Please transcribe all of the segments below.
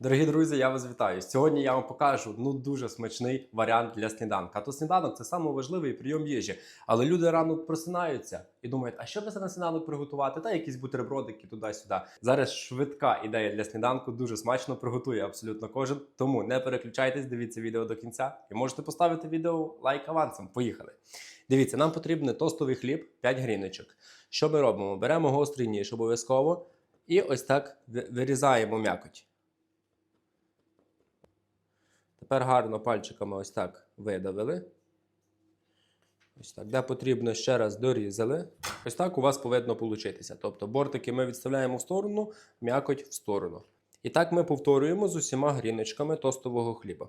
Дорогі друзі, я вас вітаю. Сьогодні я вам покажу ну дуже смачний варіант для сніданка. То сніданок це найважливіший прийом їжі. Але люди рано просинаються і думають, а що би це на сніданок приготувати? Та якісь бутербродики туди-сюди. Зараз швидка ідея для сніданку дуже смачно приготує абсолютно кожен. Тому не переключайтесь, дивіться відео до кінця і можете поставити відео лайк авансом. Поїхали. Дивіться, нам потрібен тостовий хліб, 5 гріночок. Що ми робимо? Беремо гострий ніж обов'язково і ось так вирізаємо м'якоть. Тепер гарно пальчиками ось так видавили. Ось так. Де потрібно ще раз дорізали. Ось так у вас повинно получитися. Тобто бортики ми відставляємо в сторону, м'якоть в сторону. І так ми повторюємо з усіма гріночками тостового хліба.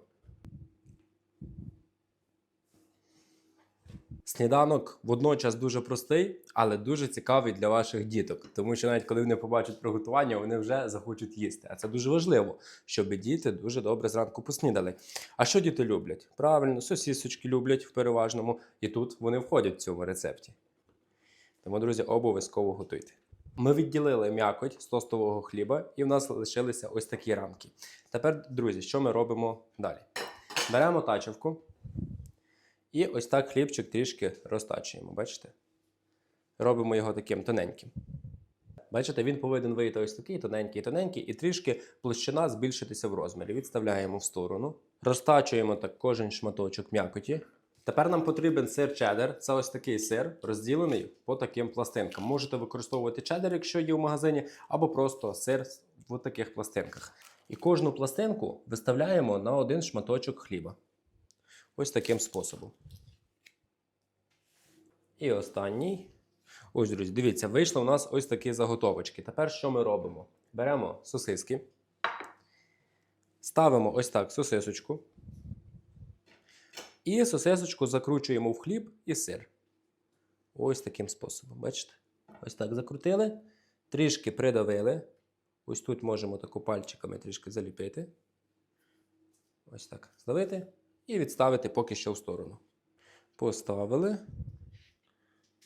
Сніданок водночас дуже простий, але дуже цікавий для ваших діток, тому що навіть коли вони побачать приготування, вони вже захочуть їсти. А це дуже важливо, щоб діти дуже добре зранку поснідали. А що діти люблять? Правильно, сосісочки люблять в переважному, і тут вони входять в цьому рецепті. Тому, друзі, обов'язково готуйте. Ми відділили м'якоть з тостового хліба, і в нас лишилися ось такі рамки. Тепер, друзі, що ми робимо далі? Беремо тачівку. І ось так хлібчик трішки розтачуємо, бачите? Робимо його таким тоненьким. Бачите, він повинен вийти ось такий тоненький, тоненький, і трішки площина збільшитися в розмірі. Відставляємо в сторону. Розтачуємо так кожен шматочок м'якоті. Тепер нам потрібен сир чеддер. Це ось такий сир, розділений по таким пластинкам. Можете використовувати чеддер, якщо є в магазині, або просто сир в таких пластинках. І кожну пластинку виставляємо на один шматочок хліба. Ось таким способом. І останній. Ось, друзі, дивіться, вийшли у нас ось такі заготовочки. Тепер що ми робимо? Беремо сосиски, ставимо ось так сосисочку. І сосисочку закручуємо в хліб і сир. Ось таким способом. Бачите? Ось так закрутили, трішки придавили. Ось тут можемо таку пальчиками трішки заліпити. Ось так здавити і відставити поки що в сторону. Поставили.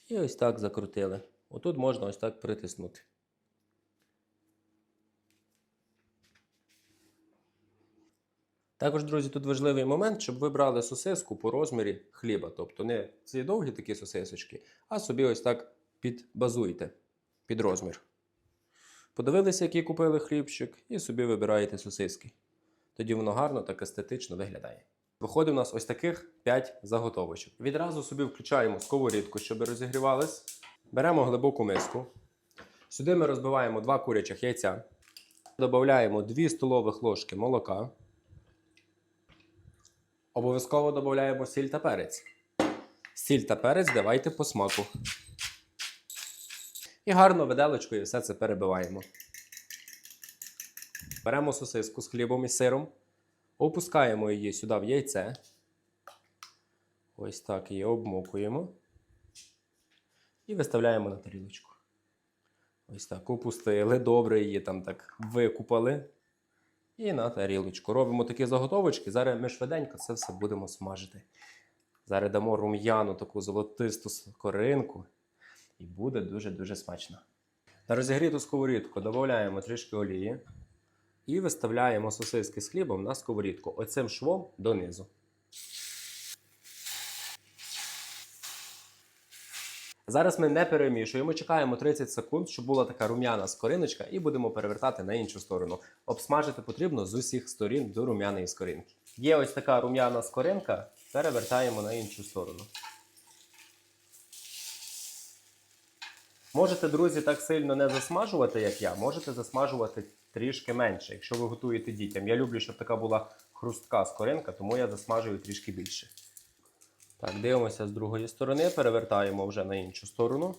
І ось так закрутили. Отут можна ось так притиснути. Також, друзі, тут важливий момент, щоб ви брали сосиску по розмірі хліба. Тобто не ці довгі такі сосисочки, а собі ось так підбазуйте під розмір. Подивилися, який купили хлібчик, і собі вибираєте сосиски. Тоді воно гарно так естетично виглядає. Виходить у нас ось таких 5 заготовочок. Відразу собі включаємо сковорідку, щоб розігрівались. Беремо глибоку миску. Сюди ми розбиваємо 2 курячих яйця. Додаємо 2 столових ложки молока. Обов'язково додаємо сіль та перець. Сіль та перець давайте по смаку. І гарно виделочкою все це перебиваємо. Беремо сосиску з хлібом і сиром. Опускаємо її сюди в яйце. Ось так її обмокуємо. І виставляємо на тарілочку. Ось так опустили, добре її там так викупали. І на тарілочку. Робимо такі заготовочки. Зараз ми швиденько це все будемо смажити. Зараз дамо рум'яну таку золотисту скоринку. І буде дуже-дуже смачно. На розігріту сковорідку додаємо трішки олії. І виставляємо сосиски з хлібом на сковорідку оцим швом донизу. Зараз ми не перемішуємо, чекаємо 30 секунд, щоб була така рум'яна скориночка, і будемо перевертати на іншу сторону. Обсмажити потрібно з усіх сторін до рум'яної скоринки. Є ось така рум'яна скоринка, перевертаємо на іншу сторону. Можете, друзі, так сильно не засмажувати, як я. Можете засмажувати трішки менше, якщо ви готуєте дітям. Я люблю, щоб така була хрустка скоринка, тому я засмажую трішки більше. Так, дивимося з другої сторони, перевертаємо вже на іншу сторону.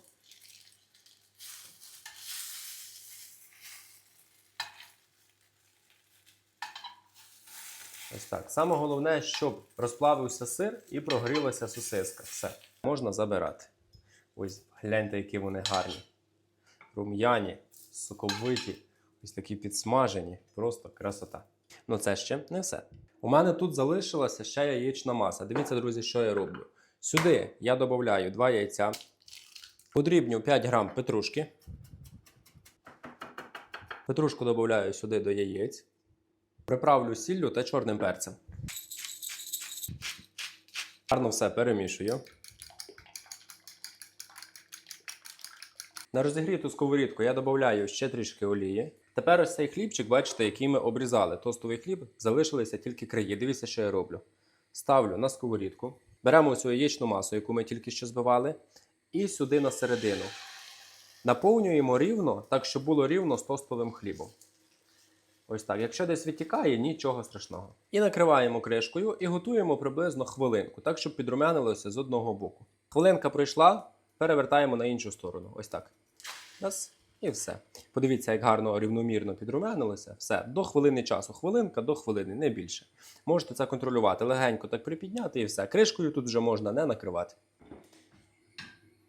Ось так. Саме головне, щоб розплавився сир і прогрілася сосиска. Все, можна забирати. Ось гляньте, які вони гарні. Рум'яні, соковиті, ось такі підсмажені. Просто красота. Ну це ще не все. У мене тут залишилася ще яєчна маса. Дивіться, друзі, що я роблю. Сюди я додаю 2 яйця, подрібню 5 грам петрушки. Петрушку додаю сюди до яєць. Приправлю сіллю та чорним перцем. Гарно все перемішую. На розігріту сковорідку я додаю ще трішки олії. Тепер ось цей хлібчик, бачите, який ми обрізали. Тостовий хліб, залишилися тільки краї. Дивіться, що я роблю. Ставлю на сковорідку. Беремо цю яєчну масу, яку ми тільки що збивали, і сюди на середину. Наповнюємо рівно, так, щоб було рівно з тостовим хлібом. Ось так. Якщо десь відтікає, нічого страшного. І накриваємо кришкою і готуємо приблизно хвилинку, так, щоб підрумянилося з одного боку. Хвилинка пройшла, перевертаємо на іншу сторону. Ось так. Раз. І все. Подивіться, як гарно рівномірно підрумянилося. Все, до хвилини часу. Хвилинка до хвилини, не більше. Можете це контролювати. Легенько так припідняти і все. Кришкою тут вже можна не накривати.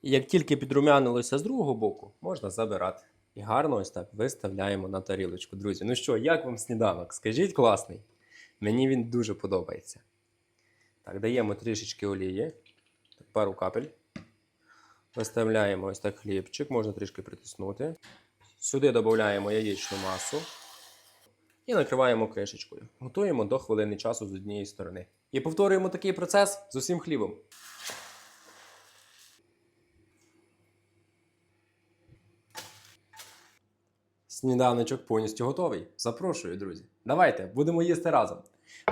Як тільки підрумянилося з другого боку, можна забирати. І гарно ось так виставляємо на тарілочку. Друзі, ну що, як вам сніданок? Скажіть класний. Мені він дуже подобається. Так, даємо трішечки олії, пару капель. Виставляємо ось так хлібчик, можна трішки притиснути. Сюди додаємо яєчну масу і накриваємо кришечкою. Готуємо до хвилини часу з однієї сторони. І повторюємо такий процес з усім хлібом. Сніданочок повністю готовий. Запрошую, друзі. Давайте, будемо їсти разом.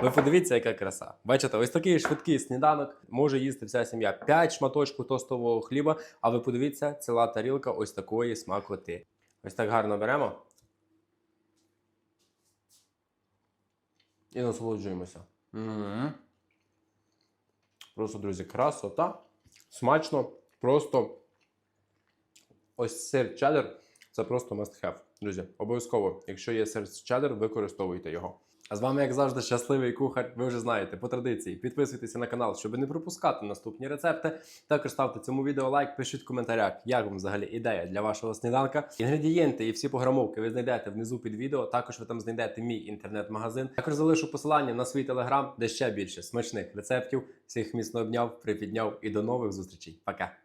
Ви подивіться, яка краса. Бачите, ось такий швидкий сніданок може їсти вся сім'я. 5 шматочків тостового хліба, а ви подивіться, ціла тарілка ось такої смакоти. Ось так гарно беремо. І насолоджуємося. М. Просто, друзі, красота. Смачно, просто ось сир чеддер це просто must have. Друзі, обов'язково, якщо є сир чеддер, використовуйте його. А з вами, як завжди, щасливий кухар. Ви вже знаєте, по традиції підписуйтеся на канал, щоб не пропускати наступні рецепти. Також ставте цьому відео лайк, пишіть в коментарях, як вам взагалі ідея для вашого сніданка. Інгредієнти і всі програмовки ви знайдете внизу під відео. Також ви там знайдете мій інтернет-магазин. Також залишу посилання на свій телеграм, де ще більше смачних рецептів. Всіх міцно обняв, припідняв і до нових зустрічей. Пока!